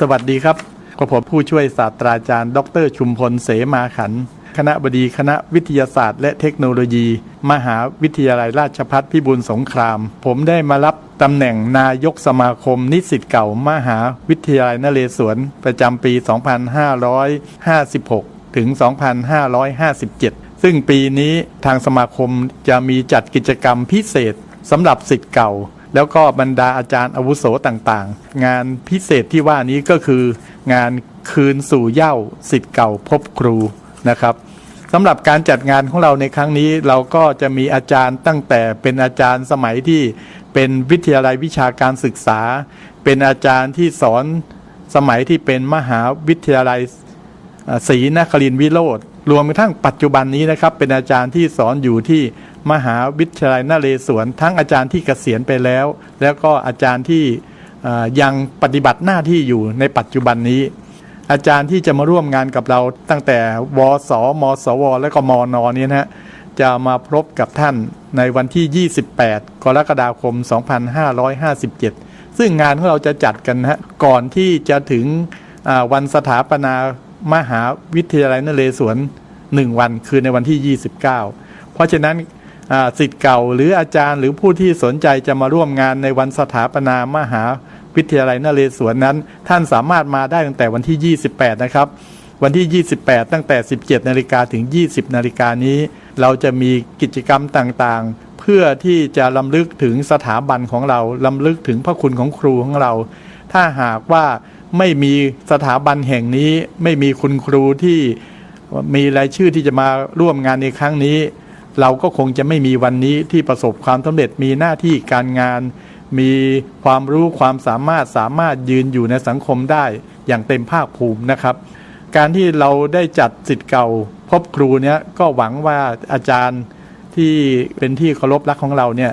สวัสดีครับกระผมผู้ช่วยศาสตราจารย์ ดร ชุมพล เสมาขัน คณะบดีคณะวิทยาศาสตร์ และเทคโนโลยี มหาวิทยาลัยราชภัฏพิบูลสงคราม ผมได้มารับตำแหน่งนายกสมาคม นิสิตเก่า มหาวิทยาลัยนเรศวร ประจำปี 2556 ถึง 2557 ซึ่งปีนี้ทางสมาคมจะมีจัดกิจกรรมพิเศษสำหรับสิทธิ์เก่า แล้วก็บรรดาอาจารย์อาวุโสต่างๆ งานพิเศษที่ว่านี้ก็คืองานคืนสู่เย้าสิทธิ์เก่าพบครูนะครับสำหรับการจัดงานของเราในครั้งนี้เราก็จะมีอาจารย์ตั้งแต่เป็นอาจารย์สมัยที่เป็นวิทยาลัยวิชาการศึกษา เป็นอาจารย์ที่สอนสมัยที่เป็นมหาวิทยาลัยศรีนครินทร์วิโรธ รวมกระทั่งปัจจุบันนี้นะครับ เป็นอาจารย์ที่สอนอยู่ที่มหาวิทยาลัยนเรศวรทั้งอาจารย์ที่เกษียณไปแล้ว แล้วก็อาจารย์ที่ยังปฏิบัติหน้าที่อยู่ในปัจจุบันนี้ อาจารย์ที่จะมาร่วมงานกับเราตั้งแต่วสมสว และก็มนนี้นะฮะจะมาพบกับท่านในวันที่ 28 กรกฎาคม 2557 ซึ่งงานของเราจะจัดกันนะฮะก่อนที่จะถึงวันสถาปนา มหาวิทยาลัยนเรศวร1วันคือในวันที่ 29 เพราะฉะนั้นสิทธิ์เก่าหรืออาจารย์หรือผู้ที่สนใจจะมาร่วมงานในวันสถาปนามหาวิทยาลัยนเรศวรนั้น ท่านสามารถมาได้ตั้งแต่วันที่ 28 นะครับ วันที่ 28 ตั้งแต่ 17 นาฬิกาถึง 20 นาฬิกานี้ เราจะมีกิจกรรมต่างๆ เพื่อที่จะลำลึกถึงสถาบันของเราลำลึกถึงพระคุณของครูของเรา ถ้าหากว่า ไม่มีสถาบันแห่งนี้ ไม่มีคุณครูที่มีรายชื่อที่จะมาร่วมงานในครั้งนี้ เราก็คงจะไม่มีวันนี้ที่ประสบความสำเร็จมีหน้าที่การงาน มีความรู้ความสามารถสามารถยืนอยู่ในสังคมได้อย่างเต็มภาคภูมินะครับ การที่เราได้จัดสิทธิ์เก่าพบครูเนี้ยก็หวังว่าอาจารย์ที่เป็นที่เคารพรักของเราเนี่ย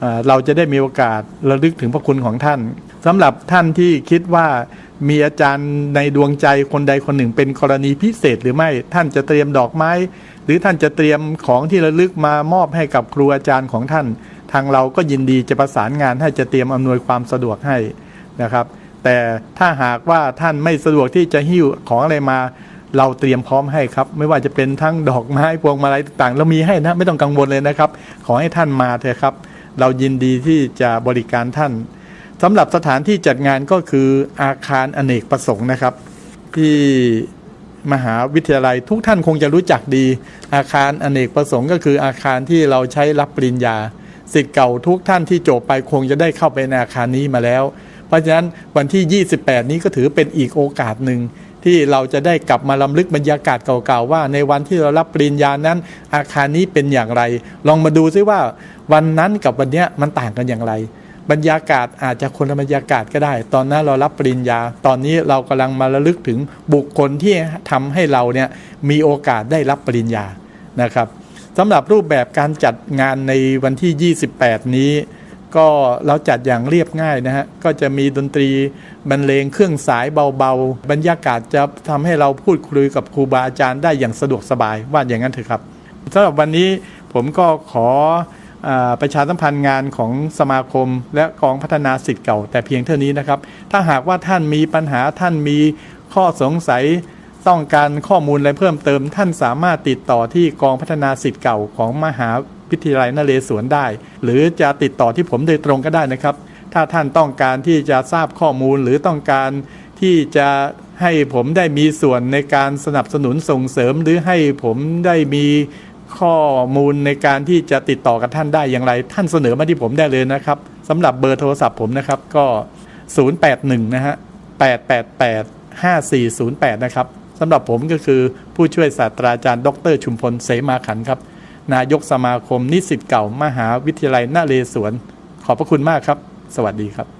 เอ่อเราจะได้มีโอกาสระลึกถึงพระคุณของท่าน สำหรับท่านที่คิดว่ามีอาจารย์ในดวงใจคนใดคนหนึ่งเป็นกรณีพิเศษหรือไม่ท่านจะเตรียมดอกไม้ หรือท่านจะเตรียมของที่ระลึกมามอบให้กับครูอาจารย์ของท่าน ทางเราก็ยินดีจะประสานงานให้จะเตรียมอำนวยความสะดวกให้นะครับ แต่ถ้าหากว่าท่านไม่สะดวกที่จะหิ้วของอะไรมา เราเตรียมพร้อมให้ครับ ไม่ว่าจะเป็นทั้งดอกไม้พวงมาลัยต่างๆเรามีให้นะไม่ต้องกังวลเลยนะครับ ขอให้ท่านมาเถอะครับ เรายินดีที่จะบริการท่าน สำหรับสถานที่จัดงานก็คืออาคารอเนกประสงค์นะครับ ที่มหาวิทยาลัยทุกท่านคงจะรู้จักดี อาคารอเนกประสงค์ ก็คืออาคารที่เราใช้รับปริญญาสิทธิ์เก่าทุกท่านที่จบไปคงจะได้เข้าไปในอาคารนี้มาแล้ว เพราะฉะนั้นวันที่ 28 นี้ก็ถือเป็นอีกโอกาสหนึ่งที่เราจะได้กลับมาลำลึกบรรยากาศเก่าๆ ว่าในวันที่เรารับปริญญานั้น อาคารนี้เป็นอย่างไร ลองมาดูซิว่าวันนั้นกับวันนี้มันต่างกันอย่างไร บรรยากาศอาจจะคนละบรรยากาศก็ได้ ตอนนั้นเรารับปริญญา ตอนนี้เรากำลังมาระลึกถึงบุคคลที่ทำให้เราเนี่ยมีโอกาสได้รับปริญญานะครับสำหรับรูปแบบการจัดงานในวันที่ 28 นี้ ก็เราจัดอย่างเรียบง่ายนะฮะก็จะมีดนตรีบรรเลงเครื่องสายเบาๆ บรรยากาศจะทำให้เราพูดคุยกับครูบาอาจารย์ได้อย่างสะดวกสบายว่าอย่างนั้นเถอะครับสำหรับวันนี้ผมก็ขอ ประชาสัมพันธ์งานของสมาคม และกองพัฒนาสิทธิ์เก่า แต่เพียงเท่านี้นะครับ ถ้าหากว่าท่านมีปัญหาท่านมีข้อสงสัยต้องการข้อมูลอะไรเพิ่มเติม ท่านสามารถติดต่อที่กองพัฒนาสิทธิ์เก่าของมหาวิทยาลัยนเรศวรได้ หรือจะติดต่อที่ผมโดยตรงก็ได้นะครับ ถ้าท่านต้องการที่จะทราบข้อมูลหรือต้องการที่จะให้ผมได้มีส่วนในการสนับสนุนส่งเสริมหรือให้ผมได้มี ข้อมูลในการที่จะติดต่อกับท่านได้อย่างไร ท่านเสนอมาที่ผมได้เลยนะครับสำหรับเบอร์โทรศัพท์ผมนะครับก็ 081 นะฮะ 888 5408 นะครับสำหรับผมก็คือผู้ช่วยศาสตราจารย์ ดร ชุมพลเสมาขันครับ นายกสมาคมนิสิตเก่า มหาวิทยาลัยนเรศวรขอบพระคุณมากครับ สวัสดีครับ